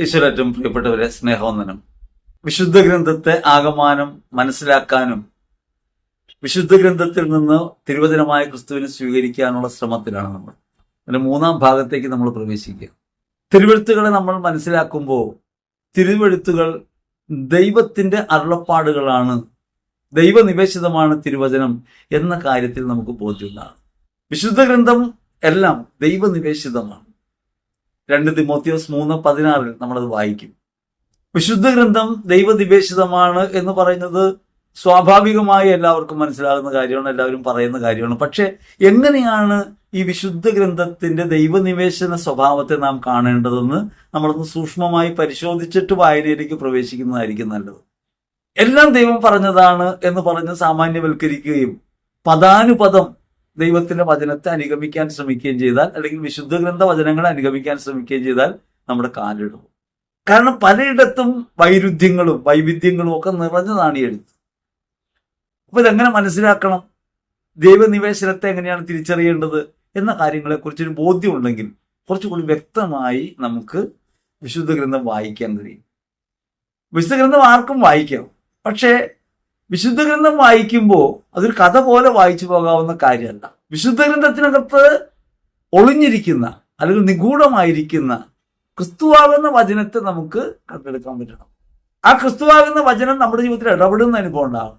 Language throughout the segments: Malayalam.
ഈശ്വരറ്റും പ്രിയപ്പെട്ടവരെ സ്നേഹവന്ദനം. വിശുദ്ധ ഗ്രന്ഥത്തെ ആകമാനം മനസ്സിലാക്കാനും വിശുദ്ധ ഗ്രന്ഥത്തിൽ നിന്ന് തിരുവചനമായ ക്രിസ്തുവിനെ സ്വീകരിക്കാനുള്ള ശ്രമത്തിലാണ് നമ്മൾ. അതിന്റെ മൂന്നാം ഭാഗത്തേക്ക് നമ്മൾ പ്രവേശിക്കുക. തിരുവെഴുത്തുകളെ നമ്മൾ മനസ്സിലാക്കുമ്പോൾ തിരുവെഴുത്തുകൾ ദൈവത്തിന്റെ അരുളപ്പാടുകളാണ്. ദൈവനിവേശിതമാണ് തിരുവചനം എന്ന കാര്യത്തിൽ നമുക്ക് ബോധ്യമുണ്ടാകും. വിശുദ്ധ ഗ്രന്ഥം എല്ലാം ദൈവനിവേശിതമാണ്. രണ്ട് തിമോത്തിയോസ് മൂന്ന് പതിനാറിൽ നമ്മളത് വായിക്കും. വിശുദ്ധ ഗ്രന്ഥം ദൈവനിവേശിതമാണ് എന്ന് പറയുന്നത് സ്വാഭാവികമായി എല്ലാവർക്കും മനസ്സിലാകുന്ന കാര്യമാണ് എല്ലാവരും പറയുന്ന കാര്യമാണ്. പക്ഷെ എങ്ങനെയാണ് ഈ വിശുദ്ധ ഗ്രന്ഥത്തിന്റെ ദൈവനിവേശന സ്വഭാവത്തെ നാം കാണേണ്ടതെന്ന് നമ്മളൊന്ന് സൂക്ഷ്മമായി പരിശോധിച്ചിട്ട് വായനയിലേക്ക് പ്രവേശിക്കുന്നതായിരിക്കും നല്ലത്. എല്ലാം ദൈവം പറഞ്ഞതാണ് എന്ന് പറഞ്ഞ് സാമാന്യവൽക്കരിക്കുകയും പദാനുപദം ദൈവത്തിന്റെ വചനത്തെ അനുഗമിക്കാൻ ശ്രമിക്കുകയും ചെയ്താൽ അല്ലെങ്കിൽ വിശുദ്ധ ഗ്രന്ഥ വചനങ്ങളെ അനുഗമിക്കാൻ ശ്രമിക്കുകയും ചെയ്താൽ നമ്മുടെ കാലിടും. കാരണം പലയിടത്തും വൈരുദ്ധ്യങ്ങളും വൈവിധ്യങ്ങളും ഒക്കെ നിറഞ്ഞതാണ് ഈ എഴുത്ത്. അപ്പൊ ഇതെങ്ങനെ മനസ്സിലാക്കണം? ദൈവനിവേശനത്തെ എങ്ങനെയാണ് തിരിച്ചറിയേണ്ടത് എന്ന കാര്യങ്ങളെക്കുറിച്ചൊരു ബോധ്യമുണ്ടെങ്കിൽ കുറച്ചുകൂടി വ്യക്തമായി നമുക്ക് വിശുദ്ധ ഗ്രന്ഥം വായിക്കാൻ കഴിയും. വിശുദ്ധ ഗ്രന്ഥം ആർക്കും വായിക്കാം. പക്ഷേ വിശുദ്ധ ഗ്രന്ഥം വായിക്കുമ്പോൾ അതൊരു കഥ പോലെ വായിച്ചു പോകാവുന്ന കാര്യമല്ല. വിശുദ്ധ ഗ്രന്ഥത്തിനകത്ത് ഒളിഞ്ഞിരിക്കുന്ന അല്ലെങ്കിൽ നിഗൂഢമായിരിക്കുന്ന ക്രിസ്തുവാകുന്ന വചനത്തെ നമുക്ക് കണ്ടെടുക്കാൻ പറ്റണം. ആ ക്രിസ്തുവാകുന്ന വചനം നമ്മുടെ ജീവിതത്തിൽ ഇടപെടുന്ന അനുഭവം ഉണ്ടാകും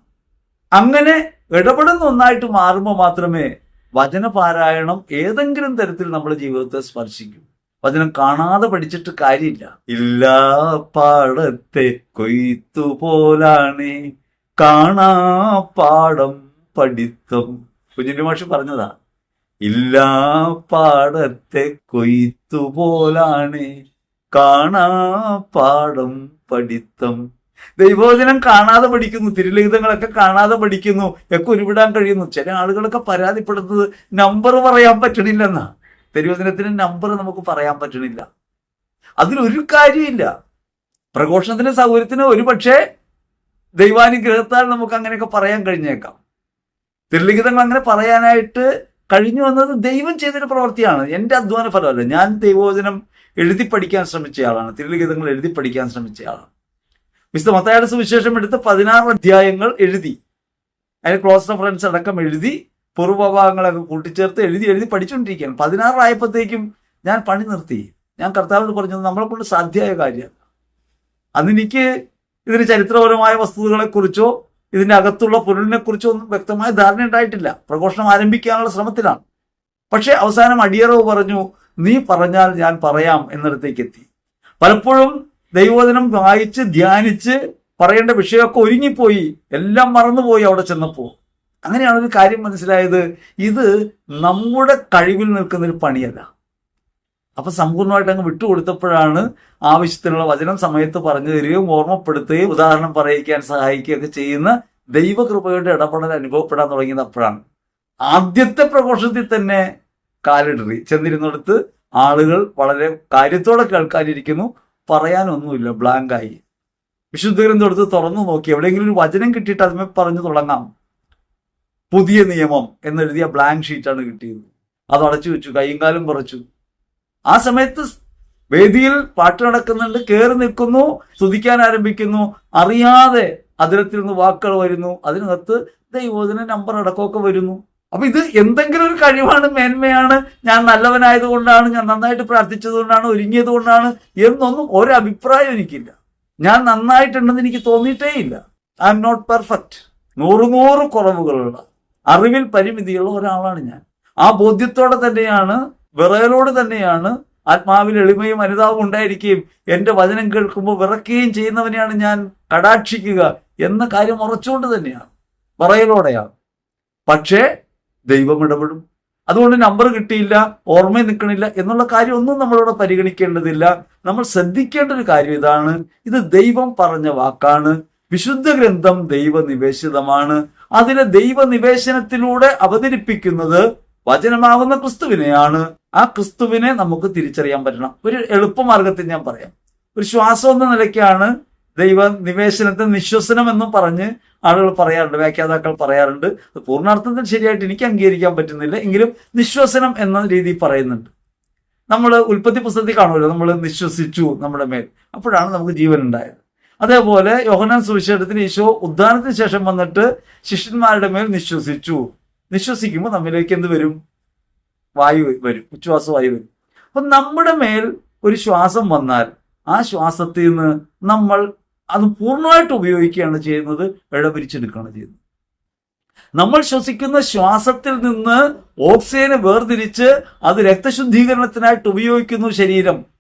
അങ്ങനെ ഇടപെടുന്ന ഒന്നായിട്ട് മാറുമ്പോൾ മാത്രമേ വചനപാരായണം ഏതെങ്കിലും തരത്തിൽ നമ്മുടെ ജീവിതത്തെ സ്പർശിക്കൂ. വചനം കാണാതെ പഠിച്ചിട്ട് കാര്യമില്ല. ഇല്ലാ പാടത്തെ കൊയ്ത്തു പോലാണ് കാണാ പാടം പഠിത്തം. കുഞ്ഞിന്റെ മാഷ് പറഞ്ഞതാ ഇല്ലാ പാടത്തെ കൊയ്ത്തു പോലാണ് കാണാ പാടം പഠിത്തം. ദൈവോചനം കാണാതെ പഠിക്കുന്നു തിരുലിഖിതങ്ങളൊക്കെ കാണാതെ പഠിക്കുന്നു ഒക്കെ ഉരുവിടാൻ കഴിയുന്നു. ചില ആളുകളൊക്കെ പരാതിപ്പെടുന്നത് നമ്പർ പറയാൻ പറ്റണില്ലെന്നാ. തിരുവചനത്തിന് നമ്പർ നമുക്ക് പറയാൻ പറ്റണില്ല. അതിലൊരു കാര്യമില്ല. പ്രഘോഷണത്തിന് സൗകര്യത്തിന് ഒരു പക്ഷേ ദൈവാനുഗ്രഹത്താൽ നമുക്ക് അങ്ങനെയൊക്കെ പറയാൻ കഴിഞ്ഞേക്കാം. തിരുലിഖിതങ്ങൾ അങ്ങനെ പറയാനായിട്ട് കഴിഞ്ഞു വന്നത് ദൈവം ചെയ്തൊരു പ്രവൃത്തിയാണ്. എന്റെ അധ്വാന ഫലമല്ല. ഞാൻ ദൈവോചനം എഴുതി പഠിക്കാൻ ശ്രമിച്ച ആളാണ്. തിരുലിഖിതങ്ങൾ എഴുതി പഠിക്കാൻ ശ്രമിച്ച ആളാണ്. മിസ്റ്റർ മത്തായുടെ സുവിശേഷം എടുത്ത് പതിനാറ് അധ്യായങ്ങൾ എഴുതി. അതിന് ക്ലോസ് റഫറൻസ് അടക്കം എഴുതി പൂർവഭാഗങ്ങളൊക്കെ കൂട്ടിച്ചേർത്ത് എഴുതി എഴുതി പഠിച്ചുകൊണ്ടിരിക്കുകയാണ്. പതിനാറായപ്പോഴത്തേക്കും ഞാൻ പണി നിർത്തി. ഞാൻ കർത്താവിനോട് പറഞ്ഞത് നമ്മളെ കൊണ്ട് സാധ്യമായ കാര്യമല്ല അന്നെനിക്ക് ഇതിന് ചരിത്രപരമായ വസ്തുതകളെക്കുറിച്ചോ ഇതിന്റെ അകത്തുള്ള പൊരുളിനെ കുറിച്ചോ ഒന്നും വ്യക്തമായ ധാരണ ഉണ്ടായിട്ടില്ല. പ്രഘോഷണം ആരംഭിക്കാനുള്ള ശ്രമത്തിലാണ്. പക്ഷേ അവസാനം അടിയറവ് പറഞ്ഞു നീ പറഞ്ഞാൽ ഞാൻ പറയാം എന്നിടത്തേക്ക് എത്തി. പലപ്പോഴും ദൈവോദനം വായിച്ച് ധ്യാനിച്ച് പറയേണ്ട വിഷയമൊക്കെ ഒരുങ്ങിപ്പോയി. എല്ലാം മറന്നുപോയി അവിടെ ചെന്നപ്പോൾ. അങ്ങനെയാണ് ഒരു കാര്യം മനസ്സിലായത്. ഇത് നമ്മുടെ കഴിവിൽ നിൽക്കുന്ന ഒരു പണിയല്ല. അപ്പൊ സമ്പൂർണമായിട്ട് അങ്ങ് വിട്ടുകൊടുത്തപ്പോഴാണ് ആവശ്യത്തിനുള്ള വചനം സമയത്ത് പറഞ്ഞു തരികയും ഓർമ്മപ്പെടുത്തുകയും ഉദാഹരണം പറയിക്കാൻ സഹായിക്കുകയൊക്കെ ചെയ്യുന്ന ദൈവകൃപയുടെ ഇടപെടൽ അനുഭവപ്പെടാൻ തുടങ്ങിയത് അപ്പോഴാണ് ആദ്യത്തെ പ്രഘോഷത്തിൽ തന്നെ കാലിടറി. ചെന്നിരുന്നിടത്ത് ആളുകൾ വളരെ കാര്യത്തോടെ കേൾക്കാനിരിക്കുന്നു. പറയാനൊന്നുമില്ല. ബ്ലാങ്കായി. വിശുദ്ധ ഗ്രന്ഥം എടുത്ത് തുറന്നു നോക്കി. എവിടെയെങ്കിലും ഒരു വചനം കിട്ടിയിട്ട് അതിമേ പറഞ്ഞു തുടങ്ങാം. പുതിയ നിയമം എന്നെഴുതിയ ബ്ലാങ്ക് ഷീറ്റാണ് കിട്ടിയത്. അത് അടച്ചു വെച്ചു. കൈയും കാലും കുറച്ചു. ആ സമയത്ത് വേദിയിൽ പാട്ട് നടക്കുന്നുണ്ട് കയറി നിൽക്കുന്നു സ്തുതിക്കാൻ ആരംഭിക്കുന്നു. അറിയാതെ അതിരത്തിൽ നിന്ന് വാക്കുകൾ വരുന്നു. അതിനകത്ത് ദൈവോധന നമ്പർ അടക്കമൊക്കെ വരുന്നു. അപ്പൊ ഇത് എന്തെങ്കിലും ഒരു കഴിവാണ് മേന്മയാണ്. ഞാൻ നല്ലവനായത് കൊണ്ടാണ് ഞാൻ നന്നായിട്ട് പ്രാർത്ഥിച്ചത് കൊണ്ടാണ് ഒരുങ്ങിയത് കൊണ്ടാണ് എന്നൊന്നും ഒരഭിപ്രായം എനിക്കില്ല. ഞാൻ നന്നായിട്ടുണ്ടെന്ന് എനിക്ക് തോന്നിയിട്ടേ ഇല്ല ഐ എം നോട്ട് പെർഫെക്റ്റ് നൂറ് നൂറ് കുറവുകളുള്ള അറിവിൽ പരിമിതിയുള്ള ഒരാളാണ് ഞാൻ. ആ ബോധ്യത്തോടെ തന്നെയാണ് വിറയലോട് തന്നെയാണ് ആത്മാവിൽ എളിമയും അനുതാപം ഉണ്ടായിരിക്കുകയും എന്റെ വചനം കേൾക്കുമ്പോൾ വിറക്കുകയും ചെയ്യുന്നവനെയാണ് ഞാൻ കടാക്ഷിക്കുക എന്ന കാര്യം ഉറച്ചുകൊണ്ട് തന്നെയാണ്. പറയലോടെയാണ് പക്ഷേ ദൈവം ഇടപെടും. അതുകൊണ്ട് നമ്പർ കിട്ടിയില്ല ഓർമ്മയിൽ നിൽക്കണില്ല എന്നുള്ള കാര്യമൊന്നും നമ്മളിവിടെ പരിഗണിക്കേണ്ടതില്ല. നമ്മൾ ശ്രദ്ധിക്കേണ്ട ഒരു കാര്യം ഇതാണ്. ഇത് ദൈവം പറഞ്ഞ വാക്കാണ്. വിശുദ്ധ ഗ്രന്ഥം ദൈവനിവേശിതമാണ്. അതിനെ ദൈവനിവേശനത്തിലൂടെ അവതരിപ്പിക്കുന്നത് വചനമാകുന്ന ക്രിസ്തുവിനെയാണ് ആ ക്രിസ്തുവിനെ നമുക്ക് തിരിച്ചറിയാൻ പറ്റണം. ഒരു എളുപ്പമാർഗത്തിൽ ഞാൻ പറയാം. ഒരു ശ്വാസം എന്ന നിലയ്ക്കാണ് ദൈവ നിവേശനത്തെ നിശ്വസനം എന്നും പറഞ്ഞ് ആളുകൾ പറയാറുണ്ട് വ്യാഖ്യാതാക്കൾ പറയാറുണ്ട്. പൂർണാർത്ഥത്തിൽ ശരിയായിട്ട് എനിക്ക് അംഗീകരിക്കാൻ പറ്റുന്നില്ല. എങ്കിലും നിശ്വസനം എന്ന രീതി പറയുന്നുണ്ട്. നമ്മൾ ഉൽപ്പത്തി പുസ്തകത്തിൽ കാണുമല്ലോ നമ്മൾ നിശ്വസിച്ചു നമ്മുടെ മേൽ. അപ്പോഴാണ് നമുക്ക് ജീവൻ ഉണ്ടായത്. അതേപോലെ യോഹനാൻ സുവിശേഷത്തിന് ഈശോ ഉദ്ധാനത്തിന് ശേഷം വന്നിട്ട് ശിഷ്യന്മാരുടെ മേൽ നിശ്വസിച്ചു. നിശ്വസിക്കുമ്പോൾ നമ്മിലേക്ക് എന്ത് വരും? വായു വരും. ഉച്ഛ്വാസ വായു വരും. അപ്പൊ നമ്മുടെ മേൽ ഒരു ശ്വാസം വന്നാൽ ആ ശ്വാസത്തിൽ നിന്ന് നമ്മൾ അത് പൂർണമായിട്ട് ഉപയോഗിക്കുകയാണ് ചെയ്യുന്നത് ഇടപിരിച്ചെടുക്കുകയാണ് ചെയ്യുന്നത്. നമ്മൾ ശ്വസിക്കുന്ന ശ്വാസത്തിൽ നിന്ന് ഓക്സിജനെ വേർതിരിച്ച് അത് രക്തശുദ്ധീകരണത്തിനായിട്ട് ഉപയോഗിക്കുന്നു ശരീരം.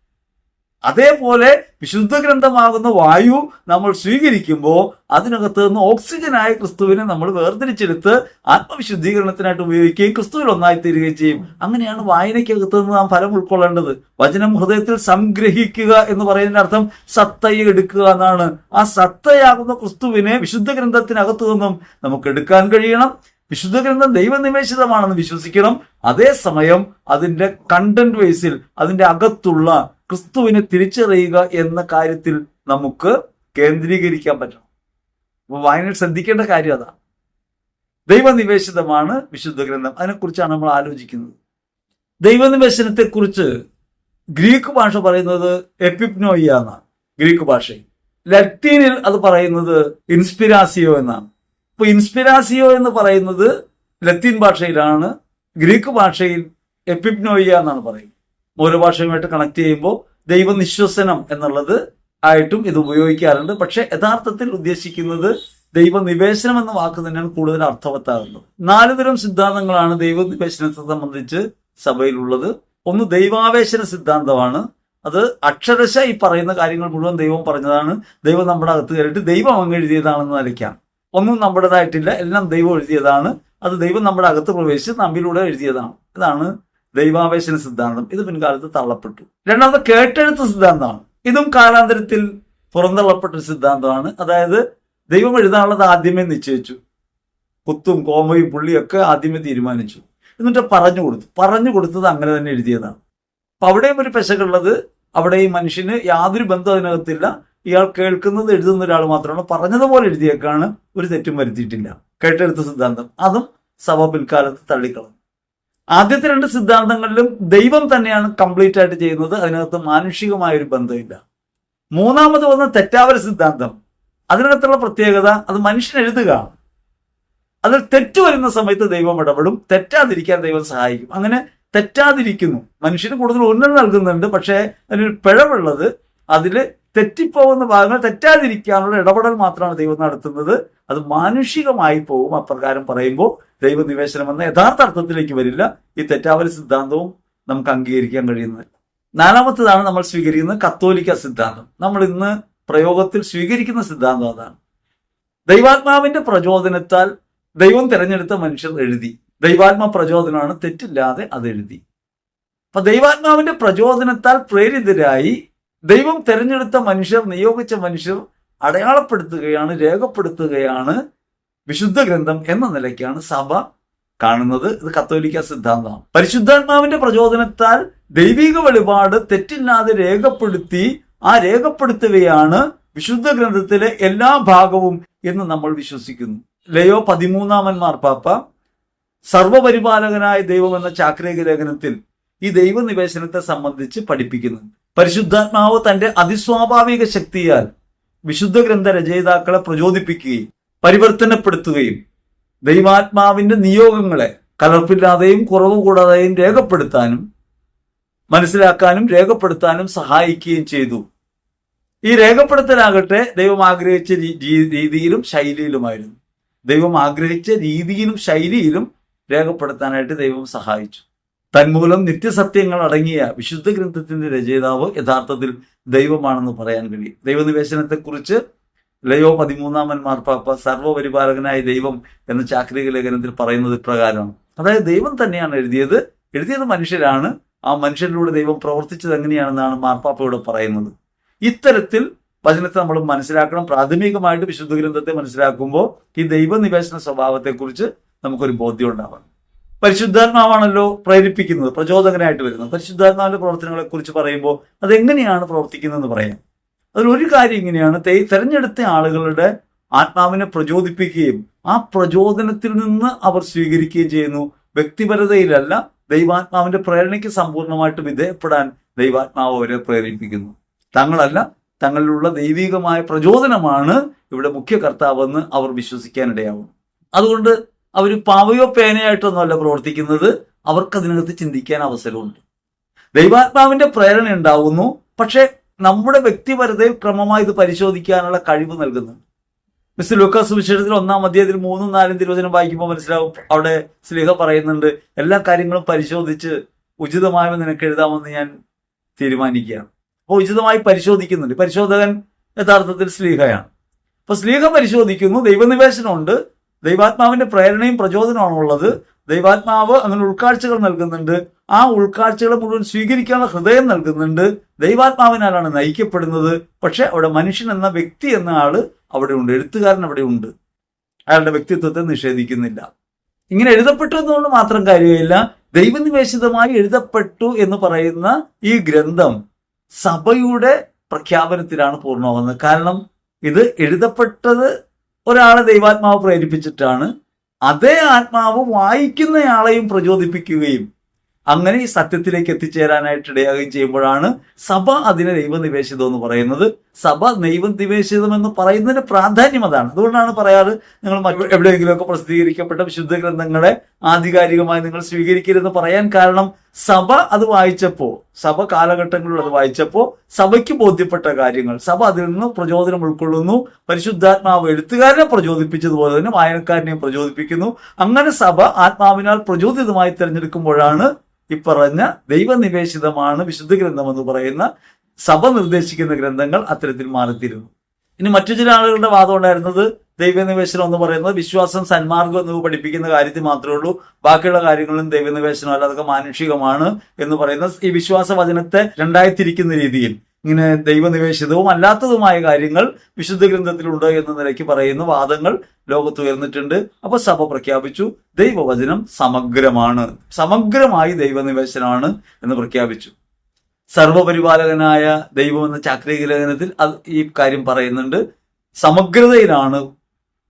അതേപോലെ വിശുദ്ധ ഗ്രന്ഥമാകുന്ന വായു നമ്മൾ സ്വീകരിക്കുമ്പോൾ അതിനകത്ത് നിന്ന് ഓക്സിജനായ ക്രിസ്തുവിനെ നമ്മൾ വേർതിരിച്ചെടുത്ത് ആത്മവിശുദ്ധീകരണത്തിനായിട്ട് ഉപയോഗിക്കുകയും ക്രിസ്തുവിൽ ഒന്നായി തീരുകയും ചെയ്യും. അങ്ങനെയാണ് വായനയ്ക്കകത്ത് നിന്ന് നാം ഫലം ഉൾക്കൊള്ളേണ്ടത്. വചനം ഹൃദയത്തിൽ സംഗ്രഹിക്കുക എന്ന് പറയുന്നതിന്റെ അർത്ഥം സത്തയെ എടുക്കുക എന്നാണ്. ആ സത്തയാകുന്ന ക്രിസ്തുവിനെ വിശുദ്ധ ഗ്രന്ഥത്തിനകത്തു നിന്നും നമുക്ക് എടുക്കാൻ കഴിയണം. വിശുദ്ധ ഗ്രന്ഥം ദൈവനിവേശിതമാണെന്ന് വിശ്വസിക്കണം. അതേസമയം അതിന്റെ കണ്ടന്റ് വൈസിൽ അതിന്റെ അകത്തുള്ള ക്രിസ്തുവിനെ തിരിച്ചറിയുക എന്ന കാര്യത്തിൽ നമുക്ക് കേന്ദ്രീകരിക്കാൻ പറ്റണം അപ്പൊ വായനയിൽ ശ്രദ്ധിക്കേണ്ട കാര്യം അതാണ് ദൈവനിവേശിതമാണ് വിശുദ്ധ ഗ്രന്ഥം. അതിനെക്കുറിച്ചാണ് നമ്മൾ ആലോചിക്കുന്നത്. ദൈവനിവേശനത്തെക്കുറിച്ച് ഗ്രീക്ക് ഭാഷ പറയുന്നത് എപ്പിപ്നോയിയ എന്നാണ്. ഗ്രീക്ക് ഭാഷയിൽ. ലത്തീനിൽ അത് പറയുന്നത് ഇൻസ്പിരാസിയോ എന്നാണ്. ഇപ്പൊ ഇൻസ്പിരാസിയോ എന്ന് പറയുന്നത് ലത്തീൻ ഭാഷയിലാണ്. ഗ്രീക്ക് ഭാഷയിൽ എപ്പിപ്നോയിയ എന്നാണ് പറയുന്നത്. മൂലഭാഷയുമായിട്ട് കണക്ട് ചെയ്യുമ്പോൾ ദൈവനിശ്വസനം എന്നുള്ളത് ആയിട്ടും ഇത് ഉപയോഗിക്കാറുണ്ട്. പക്ഷെ യഥാർത്ഥത്തിൽ ഉദ്ദേശിക്കുന്നത് ദൈവനിവേശനം എന്ന വാക്ക് തന്നെയാണ് കൂടുതൽ അർത്ഥവത്താകുന്നത്. നാല് തരം സിദ്ധാന്തങ്ങളാണ് ദൈവനിവേശനത്തെ സംബന്ധിച്ച് സഭയിലുള്ളത്. ഒന്ന് ദൈവാവേശന സിദ്ധാന്തമാണ്. അത് അക്ഷരശ ഈ പറയുന്ന കാര്യങ്ങൾ മുഴുവൻ ദൈവം പറഞ്ഞതാണ്. ദൈവം നമ്മുടെ അകത്ത് കയറിയിട്ട് ദൈവം അങ്ങ് എഴുതിയതാണെന്ന് നിലയ്ക്കാം ഒന്നും നമ്മുടേതായിട്ടില്ല. എല്ലാം ദൈവം എഴുതിയതാണ്. അത് ദൈവം നമ്മുടെ അകത്ത് പ്രവേശിച്ച് നമ്മിലൂടെ എഴുതിയതാണ്. ഇതാണ് ദൈവാവേശന സിദ്ധാന്തം ഇത് പിൻകാലത്ത് തള്ളപ്പെട്ടു. രണ്ടാമത് കേട്ടെഴുത്ത് സിദ്ധാന്തമാണ്. ഇതും കാലാന്തരത്തിൽ പുറന്തള്ളപ്പെട്ട ഒരു സിദ്ധാന്തമാണ്. അതായത് ദൈവം എഴുതാനുള്ളത് ആദ്യമേ നിശ്ചയിച്ചു. കുത്തും കോമയും പുള്ളിയൊക്കെ ആദ്യമേ തീരുമാനിച്ചു. എന്നിട്ട് പറഞ്ഞു കൊടുത്തു. പറഞ്ഞു കൊടുത്തത് അങ്ങനെ തന്നെ എഴുതിയതാണ്. അപ്പൊ അവിടെയും ഒരു പെശകുള്ളത് അവിടെ ഈ മനുഷ്യന് യാതൊരു ബന്ധം അതിനകത്തില്ല. ഇയാൾ കേൾക്കുന്നത് എഴുതുന്ന ഒരാൾ മാത്രമാണ്. പറഞ്ഞതുപോലെ എഴുതിയേക്കാണ് ഒരു തെറ്റും വരുത്തിയിട്ടില്ല. കേട്ടെടുത്ത സിദ്ധാന്തം. അതും സഭ പിൽക്കാലത്ത് തള്ളിക്കളഞ്ഞു. ആദ്യത്തെ രണ്ട് സിദ്ധാന്തങ്ങളിലും ദൈവം തന്നെയാണ് കംപ്ലീറ്റ് ആയിട്ട് ചെയ്യുന്നത്. അതിനകത്ത് മാനുഷികമായ ഒരു ബന്ധമില്ല. മൂന്നാമത് വന്ന തെറ്റാവര സിദ്ധാന്തം. അതിനകത്തുള്ള പ്രത്യേകത അത് മനുഷ്യൻ എഴുതുക. അതിൽ തെറ്റ് വരുന്ന സമയത്ത് ദൈവം ഇടപെടും. തെറ്റാതിരിക്കാൻ ദൈവം സഹായിക്കും. അങ്ങനെ തെറ്റാതിരിക്കുന്നു. മനുഷ്യന് കൂടുതൽ ഉന്നതി നൽകുന്നുണ്ട് പക്ഷേ അതിനൊരു പിഴവുള്ളത് അതിൽ തെറ്റിപ്പോകുന്ന ഭാഗങ്ങൾ തെറ്റാതിരിക്കാനുള്ള ഇടപെടൽ മാത്രമാണ് ദൈവം നടത്തുന്നത്. അത് മാനുഷികമായി പോകും അപ്രകാരം പറയുമ്പോൾ ദൈവനിവേശനം എന്ന യഥാർത്ഥ അർത്ഥത്തിലേക്ക് വരില്ല. ഈ തെറ്റാവൽ സിദ്ധാന്തവും നമുക്ക് അംഗീകരിക്കാൻ കഴിയുന്നത്. നാലാമത്തതാണ് നമ്മൾ സ്വീകരിക്കുന്ന കത്തോലിക്ക സിദ്ധാന്തം. നമ്മൾ ഇന്ന് പ്രയോഗത്തിൽ സ്വീകരിക്കുന്ന സിദ്ധാന്തം അതാണ്. ദൈവാത്മാവിന്റെ പ്രചോദനത്താൽ ദൈവം തിരഞ്ഞെടുത്ത മനുഷ്യർ എഴുതി. ദൈവാത്മ പ്രചോദനമാണ് തെറ്റില്ലാതെ അത് എഴുതി. അപ്പൊ ദൈവാത്മാവിന്റെ പ്രചോദനത്താൽ പ്രേരിതരായി ദൈവം തിരഞ്ഞെടുത്ത മനുഷ്യർ നിയോഗിച്ച മനുഷ്യർ അടയാളപ്പെടുത്തുകയാണ് രേഖപ്പെടുത്തുകയാണ് വിശുദ്ധ ഗ്രന്ഥം എന്ന നിലയ്ക്കാണ് സഭ കാണുന്നത്. ഇത് കത്തോലിക്ക സിദ്ധാന്തമാണ്. പരിശുദ്ധാത്മാവിന്റെ പ്രചോദനത്താൽ ദൈവിക വെളിപാട് തെറ്റില്ലാതെ രേഖപ്പെടുത്തി ആ രേഖപ്പെടുത്തുകയാണ് വിശുദ്ധ ഗ്രന്ഥത്തിലെ എല്ലാ ഭാഗവും എന്ന് നമ്മൾ വിശ്വസിക്കുന്നു. ലയോ പതിമൂന്നാമൻ മാർപ്പാപ്പ സർവപരിപാലകനായ ദൈവം എന്ന ചാക്രിക ലേഖനത്തിൽ ഈ ദൈവനിവേശനത്തെ സംബന്ധിച്ച് പഠിപ്പിക്കുന്നുണ്ട്. പരിശുദ്ധാത്മാവ് തന്റെ അതിസ്വാഭാവിക ശക്തിയാൽ വിശുദ്ധ ഗ്രന്ഥ രചയിതാക്കളെ പ്രചോദിപ്പിക്കുകയും പരിവർത്തനപ്പെടുത്തുകയും ദൈവാത്മാവിന്റെ നിയോഗങ്ങളെ കലർപ്പില്ലാതെയും കുറവ് കൂടാതെയും രേഖപ്പെടുത്താനും മനസ്സിലാക്കാനും രേഖപ്പെടുത്താനും സഹായിക്കുകയും ചെയ്തു. ഈ രേഖപ്പെടുത്തലാകട്ടെ ദൈവം ആഗ്രഹിച്ച രീതിയിലും ശൈലിയിലുമായിരുന്നു. ദൈവം ആഗ്രഹിച്ച രീതിയിലും ശൈലിയിലും രേഖപ്പെടുത്താനായിട്ട് ദൈവം സഹായിച്ചു. തന്മൂലം നിത്യസത്യങ്ങൾ അടങ്ങിയ വിശുദ്ധ ഗ്രന്ഥത്തിന്റെ രചയിതാവ് യഥാർത്ഥത്തിൽ ദൈവമാണെന്ന് പറയാൻ കഴിയും. ദൈവനിവേശനത്തെക്കുറിച്ച് ലയോ പതിമൂന്നാമൻ മാർപ്പാപ്പ സർവപരിപാലകനായ ദൈവം എന്ന ചാക്രിക ലേഖനത്തിൽ പറയുന്നത് ഇപ്രകാരമാണ്. അതായത് ദൈവം തന്നെയാണ് എഴുതിയത് എഴുതിയത് മനുഷ്യരാണ്. ആ മനുഷ്യരിലൂടെ ദൈവം പ്രവർത്തിച്ചത് എങ്ങനെയാണെന്നാണ് മാർപ്പാപ്പ ഇവിടെ പറയുന്നത്. ഇത്തരത്തിൽ വചനത്തെ നമ്മൾ മനസ്സിലാക്കണം. പ്രാഥമികമായിട്ട് വിശുദ്ധ ഗ്രന്ഥത്തെ മനസ്സിലാക്കുമ്പോൾ ഈ ദൈവനിവേശന സ്വഭാവത്തെക്കുറിച്ച് നമുക്കൊരു ബോധ്യം ഉണ്ടാവണം. പരിശുദ്ധാത്മാവാണല്ലോ പ്രേരിപ്പിക്കുന്നത് പ്രചോദകനായിട്ട് വരുന്നത്. പരിശുദ്ധാത്മാവിന്റെ പ്രവർത്തനങ്ങളെ കുറിച്ച് പറയുമ്പോൾ അതെങ്ങനെയാണ് പ്രവർത്തിക്കുന്നതെന്ന് പറയാം. അതിലൊരു കാര്യം ഇങ്ങനെയാണ്. തെരഞ്ഞെടുത്ത ആളുകളുടെ ആത്മാവിനെ പ്രചോദിപ്പിക്കുകയും ആ പ്രചോദനത്തിൽ നിന്ന് അവർ സ്വീകരിക്കുകയും ചെയ്യുന്നു. വ്യക്തിപരതയിലല്ല ദൈവാത്മാവിന്റെ പ്രേരണയ്ക്ക് സമ്പൂർണമായിട്ട് വിധേയപ്പെടാൻ ദൈവാത്മാവ് അവരെ പ്രേരിപ്പിക്കുന്നു. തങ്ങളല്ല തങ്ങളിലുള്ള ദൈവികമായ പ്രചോദനമാണ് ഇവിടെ മുഖ്യ കർത്താവെന്ന് അവർ വിശ്വസിക്കാനിടയാവും അതുകൊണ്ട് അവർ പാവയോ പേനയായിട്ടൊന്നുമല്ല പ്രവർത്തിക്കുന്നത്. അവർക്ക് അവർക്കതിനകത്ത് ചിന്തിക്കാൻ അവസരമുണ്ട്. ദൈവാത്മാവിന്റെ പ്രേരണ ഉണ്ടാവുന്നു. പക്ഷെ നമ്മുടെ വ്യക്തിപരതയിൽ ക്രമമായി ഇത് പരിശോധിക്കാനുള്ള കഴിവ് നൽകുന്നുണ്ട്. മിസ്റ്റർ ലൂക്കാസ് വിശേഷത്തിൽ ഒന്നാം അധ്യായത്തിൽ മൂന്നും നാലും തിരുവചനം വായിക്കുമ്പോൾ മനസ്സിലാവും. അവിടെ സ്ലിഹ പറയുന്നുണ്ട് എല്ലാ കാര്യങ്ങളും പരിശോധിച്ച് ഉചിതമായവ നിനക്ക് എഴുതാമെന്ന് ഞാൻ തീരുമാനിക്കുകയാണ്. അപ്പോൾ ഉചിതമായി പരിശോധിക്കുന്നുണ്ട്. പരിശോധകൻ യഥാർത്ഥത്തിൽ സ്ലീഹയാണ്. അപ്പൊ സ്ലീഹ പരിശോധിക്കുന്നു ദൈവനിവേശനമുണ്ട്. ദൈവാത്മാവിന്റെ പ്രേരണയും പ്രചോദനമാണ് ഉള്ളത്. ദൈവാത്മാവ് അങ്ങനെ ഉൾക്കാഴ്ചകൾ നൽകുന്നുണ്ട്. ആ ഉൾക്കാഴ്ചകളെ മുഴുവൻ സ്വീകരിക്കാനുള്ള ഹൃദയം നൽകുന്നുണ്ട്. ദൈവാത്മാവിനാലാണ് നയിക്കപ്പെടുന്നത്. പക്ഷെ അവിടെ മനുഷ്യൻ എന്ന വ്യക്തി എന്ന ആൾ അവിടെ ഉണ്ട്. എഴുത്തുകാരൻ അവിടെ ഉണ്ട്. അയാളുടെ വ്യക്തിത്വത്തെ നിഷേധിക്കുന്നില്ല. ഇങ്ങനെ എഴുതപ്പെട്ടു എന്നുകൊണ്ട് മാത്രം കാര്യമില്ല. ദൈവനിവേശിതമായി എഴുതപ്പെട്ടു എന്ന് പറയുന്ന ഈ ഗ്രന്ഥം സഭയുടെ പ്രഖ്യാപനത്തിലാണ് പൂർണമാകുന്നത്. കാരണം ഇത് എഴുതപ്പെട്ടത് ഒരാളെ ദൈവാത്മാവ് പ്രേരിപ്പിച്ചിട്ടാണ് അതേ ആത്മാവ് വായിക്കുന്നയാളെയും പ്രചോദിപ്പിക്കുകയും അങ്ങനെ ഈ സത്യത്തിലേക്ക് എത്തിച്ചേരാനായിട്ട് ഇടയാകുകയും ചെയ്യുമ്പോഴാണ് സഭ അതിനെ ദൈവനിവേശിതം എന്ന് പറയുന്നത്. സഭ ദൈവനിവേശിതം എന്ന് പറയുന്നതിന് പ്രാധാന്യം അതാണ്. അതുകൊണ്ടാണ് പറയാറ് നിങ്ങൾ മറ്റു എവിടെയെങ്കിലുമൊക്കെ പ്രസിദ്ധീകരിക്കപ്പെട്ട വിശുദ്ധ ഗ്രന്ഥങ്ങളെ ആധികാരികമായി നിങ്ങൾ സ്വീകരിക്കരുതെന്ന് പറയാൻ കാരണം സഭ അത് വായിച്ചപ്പോ സഭ കാലഘട്ടങ്ങളിൽ അത് വായിച്ചപ്പോ സഭയ്ക്ക് ബോധ്യപ്പെട്ട കാര്യങ്ങൾ. സഭ അതിൽ നിന്ന് പ്രചോദനം ഉൾക്കൊള്ളുന്നു. പരിശുദ്ധാത്മാവ് എഴുത്തുകാരനെ പ്രചോദിപ്പിച്ചതുപോലെ തന്നെ വായനക്കാരനെയും പ്രചോദിപ്പിക്കുന്നു. അങ്ങനെ സഭ ആത്മാവിനാൽ പ്രചോദിതമായി തിരഞ്ഞെടുക്കുമ്പോഴാണ് ഈ പറഞ്ഞ ദൈവനിവേശിതമാണ് വിശുദ്ധ ഗ്രന്ഥം എന്ന് പറയുന്ന സഭ നിർദ്ദേശിക്കുന്ന ഗ്രന്ഥങ്ങൾ അത്തരത്തിൽ മാറിത്തിരുന്നു. ഇനി മറ്റു ചില ആളുകളുടെ വാദം ഉണ്ടായിരുന്നത് ദൈവനിവേശനം എന്ന് പറയുന്നത് വിശ്വാസം സന്മാർഗം എന്ന് പഠിപ്പിക്കുന്ന കാര്യത്തിൽ മാത്രമേ ഉള്ളൂ. ബാക്കിയുള്ള കാര്യങ്ങളും ദൈവനിവേശനം അല്ല അതൊക്കെ മാനുഷികമാണ് എന്ന് പറയുന്ന ഈ വിശ്വാസ വചനത്തെ രണ്ടായി തിരിക്കുന്ന രീതിയിൽ ഇങ്ങനെ ദൈവനിവേശിതവും അല്ലാത്തതുമായ കാര്യങ്ങൾ വിശുദ്ധ ഗ്രന്ഥത്തിലുണ്ട് എന്ന നിലയ്ക്ക് പറയുന്ന വാദങ്ങൾ ലോകത്ത് ഉയർന്നിട്ടുണ്ട്. അപ്പൊ സഭ പ്രഖ്യാപിച്ചു ദൈവവചനം സമഗ്രമാണ് സമഗ്രമായി ദൈവനിവേശനമാണ് എന്ന് പ്രഖ്യാപിച്ചു. സർവപരിപാലകനായ ദൈവം എന്ന ചാക്രിക ലേഖനത്തിൽ ഈ കാര്യം പറയുന്നുണ്ട്. സമഗ്രതയിലാണ്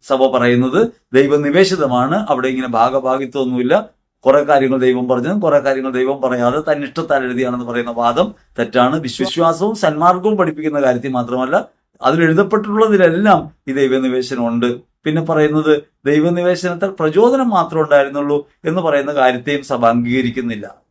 സഭ പറയുന്നത് ദൈവനിവേശിതമാണ്. അവിടെ ഇങ്ങനെ ഭാഗഭാഗിത്വമൊന്നുമില്ല. കുറെ കാര്യങ്ങൾ ദൈവം പറഞ്ഞതും കുറെ കാര്യങ്ങൾ ദൈവം പറയാതെ തന്നിഷ്ടത്താൽ എഴുതിയാണെന്ന് പറയുന്ന വാദം തെറ്റാണ്. വിശ്വാസവും സന്മാർഗവും പഠിപ്പിക്കുന്ന കാര്യത്തിൽ മാത്രമല്ല അതിൽ എഴുതപ്പെട്ടിട്ടുള്ളതിലെല്ലാം ഈ ദൈവനിവേശനമുണ്ട്. പിന്നെ പറയുന്നത് ദൈവനിവേശനത്തിൽ പ്രചോദനം മാത്രമേ ഉണ്ടായിരുന്നുള്ളൂ എന്ന് പറയുന്ന കാര്യത്തെയും സഭ അംഗീകരിക്കുന്നില്ല.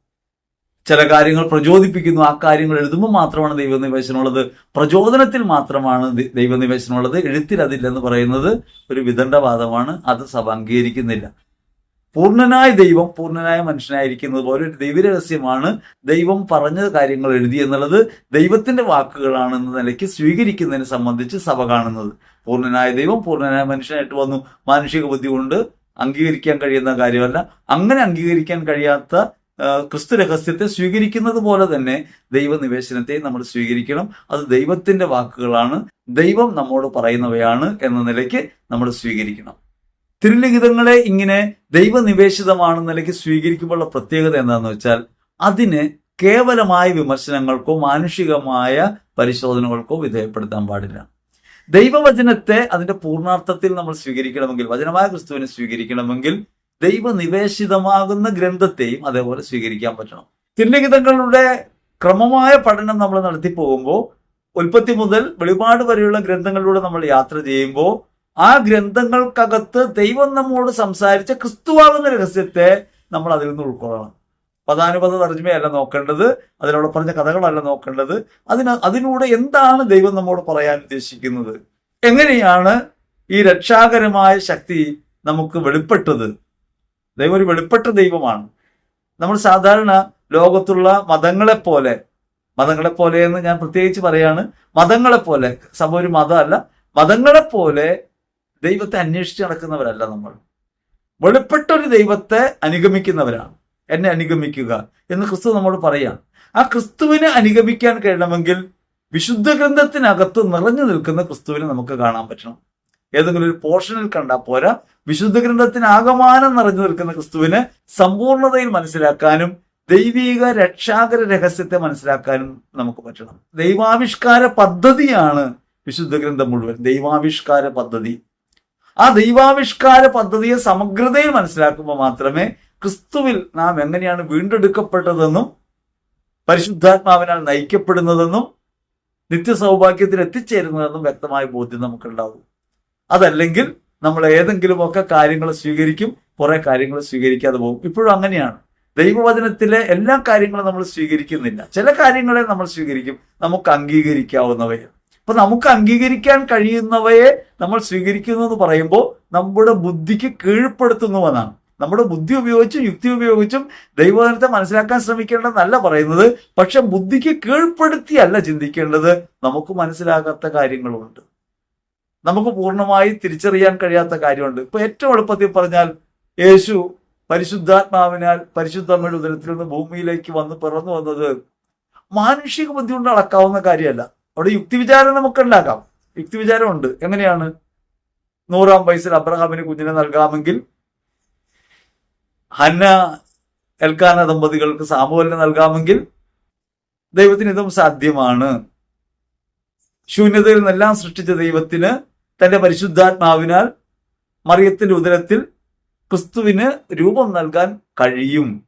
ചില കാര്യങ്ങൾ പ്രചോദിപ്പിക്കുന്നു. ആ കാര്യങ്ങൾ എഴുതുമ്പോൾ മാത്രമാണ് ദൈവനിവേശനമുള്ളത്. പ്രചോദനത്തിൽ മാത്രമാണ് ദൈവനിവേശനുള്ളത് എഴുത്തിൽ അതില്ലെന്ന് പറയുന്നത് ഒരു വിദണ്ഡവാദമാണ്. അത് സഭ അംഗീകരിക്കുന്നില്ല. പൂർണനായ ദൈവം പൂർണനായ മനുഷ്യനായിരിക്കുന്നത് പോലെ ഒരു ദൈവരഹസ്യമാണ് ദൈവം പറഞ്ഞ കാര്യങ്ങൾ എഴുതി എന്നുള്ളത് ദൈവത്തിന്റെ വാക്കുകളാണെന്ന നിലയ്ക്ക് സ്വീകരിക്കുന്നതിനെ സംബന്ധിച്ച് സഭ കാണുന്നത്. പൂർണനായ ദൈവം പൂർണനായ മനുഷ്യനായിട്ട് വന്നു. മാനുഷിക ബുദ്ധി കൊണ്ട് അംഗീകരിക്കാൻ കഴിയുന്ന കാര്യമല്ല. അങ്ങനെ അംഗീകരിക്കാൻ കഴിയാത്ത ക്രിസ്തു രഹസ്യത്തെ സ്വീകരിക്കുന്നത് പോലെ തന്നെ ദൈവനിവേശനത്തെ നമ്മൾ സ്വീകരിക്കണം. അത് ദൈവത്തിന്റെ വാക്കുകളാണ്. ദൈവം നമ്മോട് പറയുന്നവയാണ് എന്ന നിലയ്ക്ക് നമ്മൾ സ്വീകരിക്കണം. തിരുലിഖിതങ്ങളെ ഇങ്ങനെ ദൈവനിവേശിതമാണെന്ന നിലയ്ക്ക് സ്വീകരിക്കുമ്പോഴുള്ള പ്രത്യേകത എന്താണെന്ന് വെച്ചാൽ അതിന് കേവലമായ വിമർശനങ്ങൾക്കോ മാനുഷികമായ പരിശോധനകൾക്കോ വിധേയപ്പെടുത്താൻ പാടില്ല. ദൈവവചനത്തെ അതിന്റെ പൂർണാർത്ഥത്തിൽ നമ്മൾ സ്വീകരിക്കണമെങ്കിൽ വചനമായ ക്രിസ്തുവിനെ സ്വീകരിക്കണമെങ്കിൽ ദൈവനിവേശിതമാകുന്ന ഗ്രന്ഥത്തെയും അതേപോലെ സ്വീകരിക്കാൻ പറ്റണം. തിരുലിഖിതങ്ങളുടെ ക്രമമായ പഠനം നമ്മൾ നടത്തി പോകുമ്പോൾ ഉൽപ്പത്തി മുതൽ വെളിപാട് വരെയുള്ള ഗ്രന്ഥങ്ങളിലൂടെ നമ്മൾ യാത്ര ചെയ്യുമ്പോൾ ആ ഗ്രന്ഥങ്ങൾക്കകത്ത് ദൈവം നമ്മോട് സംസാരിച്ച ക്രിസ്തുവാകുന്ന രഹസ്യത്തെ നമ്മൾ അതിൽ നിന്ന് ഉൾക്കൊള്ളണം. പദാനുപത തർജമയല്ല നോക്കേണ്ടത് അതിനോട് പറഞ്ഞ കഥകളല്ല നോക്കേണ്ടത് അതിന് അതിലൂടെ എന്താണ് ദൈവം നമ്മോട് പറയാൻ ഉദ്ദേശിക്കുന്നത്? എങ്ങനെയാണ് ഈ രക്ഷാകരമായ ശക്തി നമുക്ക് വെളിപ്പെട്ടത്? ദൈവം ഒരു വെളിപ്പെട്ട ദൈവമാണ്. നമ്മൾ സാധാരണ ലോകത്തുള്ള മതങ്ങളെ പോലെ മതങ്ങളെ പോലെ എന്ന് ഞാൻ പ്രത്യേകിച്ച് പറയാണ് മതങ്ങളെ പോലെ സഭ ഒരു മതമല്ല മതങ്ങളെ പോലെ ദൈവത്തെ അന്വേഷിച്ച് നടക്കുന്നവരല്ല നമ്മൾ. വെളിപ്പെട്ട ഒരു ദൈവത്തെ അനുഗമിക്കുന്നവരാണ്. എന്നെ അനുഗമിക്കുക എന്ന് ക്രിസ്തു നമ്മോട് പറയാം. ആ ക്രിസ്തുവിനെ അനുഗമിക്കാൻ കഴിയണമെങ്കിൽ വിശുദ്ധ ഗ്രന്ഥത്തിനകത്ത് നിറഞ്ഞു നിൽക്കുന്ന ക്രിസ്തുവിനെ നമുക്ക് കാണാൻ പറ്റണം. ഏതെങ്കിലും ഒരു പോർഷനിൽ കണ്ടാൽ പോരാ. വിശുദ്ധ ഗ്രന്ഥത്തിന് ആകമാനം നിറഞ്ഞു നിൽക്കുന്ന ക്രിസ്തുവിനെ സമ്പൂർണതയിൽ മനസ്സിലാക്കാനും ദൈവിക രക്ഷാകര രഹസ്യത്തെ മനസ്സിലാക്കാനും നമുക്ക് പറ്റണം. ദൈവാവിഷ്കാര പദ്ധതിയാണ് വിശുദ്ധ ഗ്രന്ഥം മുഴുവൻ. ദൈവാവിഷ്കാര പദ്ധതി. ആ ദൈവാവിഷ്കാര പദ്ധതിയെ സമഗ്രതയിൽ മനസ്സിലാക്കുമ്പോൾ മാത്രമേ ക്രിസ്തുവിൽ നാം എങ്ങനെയാണ് വീണ്ടെടുക്കപ്പെട്ടതെന്നും പരിശുദ്ധാത്മാവിനാൽ നയിക്കപ്പെടുന്നതെന്നും നിത്യസൗഭാഗ്യത്തിൽ എത്തിച്ചേരുന്നതെന്നും വ്യക്തമായ ബോധ്യം നമുക്കുണ്ടാവും. അതല്ലെങ്കിൽ നമ്മൾ ഏതെങ്കിലുമൊക്കെ കാര്യങ്ങൾ സ്വീകരിക്കും കുറെ കാര്യങ്ങൾ സ്വീകരിക്കാതെ പോകും. ഇപ്പോഴും അങ്ങനെയാണ്. ദൈവവചനത്തിലെ എല്ലാ കാര്യങ്ങളും നമ്മൾ സ്വീകരിക്കുന്നില്ല. ചില കാര്യങ്ങളെ നമ്മൾ സ്വീകരിക്കും. നമുക്ക് അംഗീകരിക്കാവുന്നവയെ. അപ്പൊ നമുക്ക് അംഗീകരിക്കാൻ കഴിയുന്നവയെ നമ്മൾ സ്വീകരിക്കുന്നു എന്ന് പറയുമ്പോൾ നമ്മുടെ ബുദ്ധിക്ക് കീഴ്പ്പെടുത്തുന്നുവെന്നാണ്. നമ്മുടെ ബുദ്ധി ഉപയോഗിച്ചും യുക്തി ഉപയോഗിച്ചും ദൈവവചനത്തെ മനസ്സിലാക്കാൻ ശ്രമിക്കേണ്ടതെന്നല്ല പറയുന്നത്. പക്ഷെ ബുദ്ധിക്ക് കീഴ്പ്പെടുത്തിയല്ല ചിന്തിക്കേണ്ടത്. നമുക്ക് മനസ്സിലാകാത്ത കാര്യങ്ങളുണ്ട്. നമുക്ക് പൂർണമായി തിരിച്ചറിയാൻ കഴിയാത്ത കാര്യമുണ്ട്. ഇപ്പൊ ഏറ്റവും എളുപ്പത്തിൽ പറഞ്ഞാൽ യേശു പരിശുദ്ധാത്മാവിനാൽ പരിശുദ്ധമ്മയുടെ ഉദരത്തിൽ നിന്ന് ഭൂമിയിലേക്ക് വന്ന് പിറന്നു വന്നത് മാനുഷിക ബുദ്ധി കൊണ്ട് അളക്കാവുന്ന കാര്യമല്ല. അവിടെ യുക്തിവിചാരം നമുക്ക് ഉണ്ടാക്കാം യുക്തിവിചാരമുണ്ട് എങ്ങനെയാണ്? നൂറാം വയസ്സിൽ അബ്രഹാമിന് കുഞ്ഞിനെ നൽകാമെങ്കിൽ ഹന്ന എൽക്കാന ദമ്പതികൾക്ക് സാമൂഹലിനെ നൽകാമെങ്കിൽ ദൈവത്തിന് ഇതും സാധ്യമാണ്. ശൂന്യതയിൽ നിന്നെല്ലാം സൃഷ്ടിച്ച ദൈവത്തിന് തന്റെ പരിശുദ്ധാത്മാവിനാൽ മറിയത്തിന്റെ ഉദരത്തിൽ ക്രിസ്തുവിന് രൂപം നൽകാൻ കഴിയും.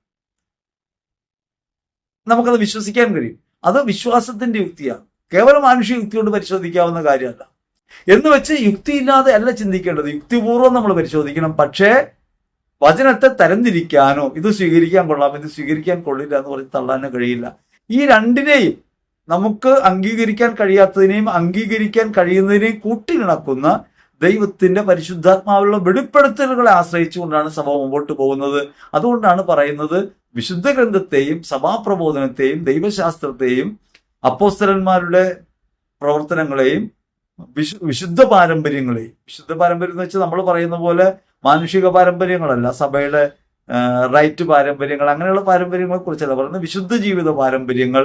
നമുക്കത് വിശ്വസിക്കാൻ കഴിയും. അത് വിശ്വാസത്തിന്റെ യുക്തിയാണ്. കേവലം മാനുഷിക യുക്തി കൊണ്ട് പരിശോധിക്കാവുന്ന കാര്യമല്ല. എന്ന് വെച്ച് യുക്തിയില്ലാതെ അല്ല ചിന്തിക്കേണ്ടത്. യുക്തിപൂർവം നമ്മൾ പരിശോധിക്കണം. പക്ഷേ വചനത്തെ തരംതിരിക്കാനോ ഇത് സ്വീകരിക്കാൻ കൊള്ളാം ഇത് സ്വീകരിക്കാൻ കൊള്ളില്ല എന്ന് പറഞ്ഞ് തള്ളാനോ കഴിയില്ല. ഈ രണ്ടിനെയും നമുക്ക് അംഗീകരിക്കാൻ കഴിയാത്തതിനെയും അംഗീകരിക്കാൻ കഴിയുന്നതിനെയും കൂട്ടിയിണക്കുന്ന ദൈവത്തിന്റെ പരിശുദ്ധാത്മാവിലുള്ള വെളിപ്പെടുത്തലുകളെ ആശ്രയിച്ചുകൊണ്ടാണ് സഭ മുമ്പോട്ട് പോകുന്നത്. അതുകൊണ്ടാണ് പറയുന്നത് വിശുദ്ധ ഗ്രന്ഥത്തെയും സഭാപ്രബോധനത്തെയും ദൈവശാസ്ത്രത്തെയും അപ്പോസ്തലന്മാരുടെ പ്രവർത്തനങ്ങളെയും വിശു വിശുദ്ധ പാരമ്പര്യങ്ങളെയും വിശുദ്ധ പാരമ്പര്യം എന്ന് വെച്ചാൽ നമ്മൾ പറയുന്ന പോലെ മാനുഷിക പാരമ്പര്യങ്ങളല്ല സഭയുടെ റൈറ്റ് പാരമ്പര്യങ്ങൾ അങ്ങനെയുള്ള പാരമ്പര്യങ്ങളെ കുറിച്ചല്ല പറയുന്നത് വിശുദ്ധ ജീവിത പാരമ്പര്യങ്ങൾ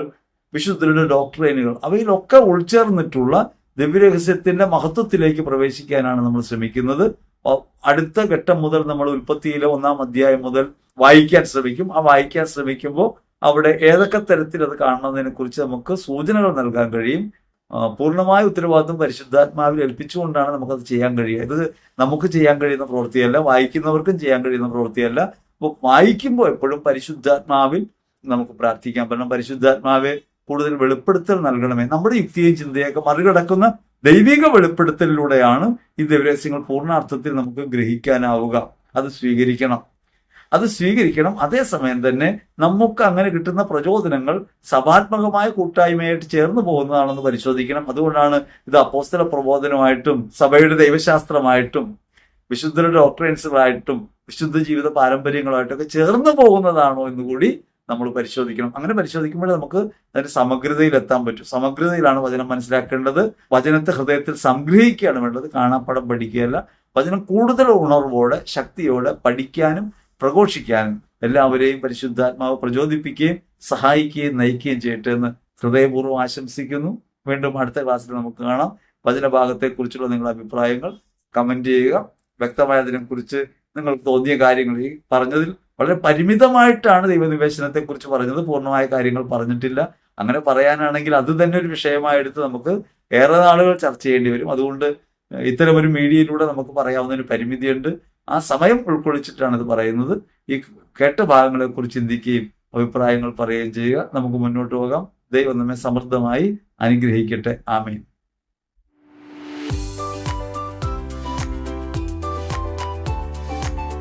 വിശുദ്ധരുടെ ഡോക്ടറേനുകൾ അവയിലൊക്കെ ഉൾച്ചേർന്നിട്ടുള്ള ദിവ്യരഹസ്യത്തിന്റെ മഹത്വത്തിലേക്ക് പ്രവേശിക്കാനാണ് നമ്മൾ ശ്രമിക്കുന്നത്. അടുത്ത ഘട്ടം മുതൽ നമ്മൾ ഉൽപ്പത്തിയിലെ ഒന്നാം അധ്യായം മുതൽ വായിക്കാൻ ശ്രമിക്കും. ആ വായിക്കാൻ ശ്രമിക്കുമ്പോൾ അവിടെ ഏതൊക്കെ തരത്തിൽ അത് കാണുന്നതിനെ കുറിച്ച് നമുക്ക് സൂചനകൾ നൽകാൻ കഴിയും. പൂർണമായ ഉത്തരവാദിത്വം പരിശുദ്ധാത്മാവിൽ ഏൽപ്പിച്ചുകൊണ്ടാണ് നമുക്കത് ചെയ്യാൻ കഴിയുക. ഇത് നമുക്ക് ചെയ്യാൻ കഴിയുന്ന പ്രവൃത്തിയല്ല വായിക്കുന്നവർക്കും ചെയ്യാൻ കഴിയുന്ന പ്രവൃത്തിയല്ല. അപ്പോൾ വായിക്കുമ്പോൾ എപ്പോഴും പരിശുദ്ധാത്മാവിൽ നമുക്ക് പ്രാർത്ഥിക്കാം. കാരണം പരിശുദ്ധാത്മാവെ കൂടുതൽ വെളിപ്പെടുത്തൽ നൽകണമേ. നമ്മുടെ യുക്തിയും ചിന്തയൊക്കെ മറികടക്കുന്ന ദൈവിക വെളിപ്പെടുത്തലിലൂടെയാണ് ഈ ദൈവരഹസ്യങ്ങൾ പൂർണാർത്ഥത്തിൽ നമുക്ക് ഗ്രഹിക്കാനാവുക. അത് സ്വീകരിക്കണം. അത് സ്വീകരിക്കണം. അതേസമയം തന്നെ നമുക്ക് അങ്ങനെ കിട്ടുന്ന പ്രചോദനങ്ങൾ സഭാത്മകമായ കൂട്ടായ്മയായിട്ട് ചേർന്ന് പോകുന്നതാണെന്ന് പരിശോധിക്കണം. അതുകൊണ്ടാണ് ഇത് അപ്പോസ്തല പ്രബോധനമായിട്ടും സഭയുടെ ദൈവശാസ്ത്രമായിട്ടും വിശുദ്ധരുടെ ഡോക്ടറേൻസുകളായിട്ടും വിശുദ്ധ ജീവിത പാരമ്പര്യങ്ങളായിട്ടൊക്കെ ചേർന്ന് പോകുന്നതാണോ എന്ന് കൂടി നമ്മൾ പരിശോധിക്കണം. അങ്ങനെ പരിശോധിക്കുമ്പോൾ നമുക്ക് അതിന്റെ സമഗ്രതയിൽ എത്താൻ പറ്റും. സമഗ്രതയിലാണ് വചനം മനസ്സിലാക്കേണ്ടത്. വചനത്തെ ഹൃദയത്തിൽ സംഗ്രഹിക്കുകയാണ് വേണ്ടത്. കാണാപ്പടം പഠിക്കുകയല്ല. വചനം കൂടുതൽ ഉണർവോടെ ശക്തിയോടെ പഠിക്കാനും പ്രഘോഷിക്കാനും എല്ലാവരെയും പരിശുദ്ധാത്മാവ് പ്രചോദിപ്പിക്കുകയും സഹായിക്കുകയും നയിക്കുകയും ചെയ്യട്ടെ എന്ന് ഹൃദയപൂർവം ആശംസിക്കുന്നു. വീണ്ടും അടുത്ത ക്ലാസ്സിൽ നമുക്ക് കാണാം. വചനഭാഗത്തെക്കുറിച്ചുള്ള നിങ്ങളുടെ അഭിപ്രായങ്ങൾ കമന്റ് ചെയ്യുക. വ്യക്തമായ അതിനെക്കുറിച്ച് നിങ്ങൾക്ക് തോന്നിയ കാര്യങ്ങൾ. ഈ പറഞ്ഞതിൽ വളരെ പരിമിതമായിട്ടാണ് ദൈവനിവേശനത്തെ കുറിച്ച് പറഞ്ഞത്. പൂർണമായ കാര്യങ്ങൾ പറഞ്ഞിട്ടില്ല. അങ്ങനെ പറയാനാണെങ്കിൽ അത് തന്നെ ഒരു വിഷയമായെടുത്ത് നമുക്ക് ഏറെ നാളുകൾ ചർച്ച ചെയ്യേണ്ടി വരും. അതുകൊണ്ട് ഇത്തരം ഒരു മീഡിയയിലൂടെ നമുക്ക് പറയാവുന്ന ഒരു പരിമിതിയുണ്ട്. ആ സമയം ഉൾക്കൊള്ളിച്ചിട്ടാണ് ഇത് പറയുന്നത്. ഈ കേട്ട ഭാഗങ്ങളെ കുറിച്ച് ചിന്തിക്കുകയും അഭിപ്രായങ്ങൾ പറയുകയും ചെയ്യുക. നമുക്ക് മുന്നോട്ട് പോകാം. ദൈവം നമ്മെ സമൃദ്ധമായി അനുഗ്രഹിക്കട്ടെ. ആമീൻ.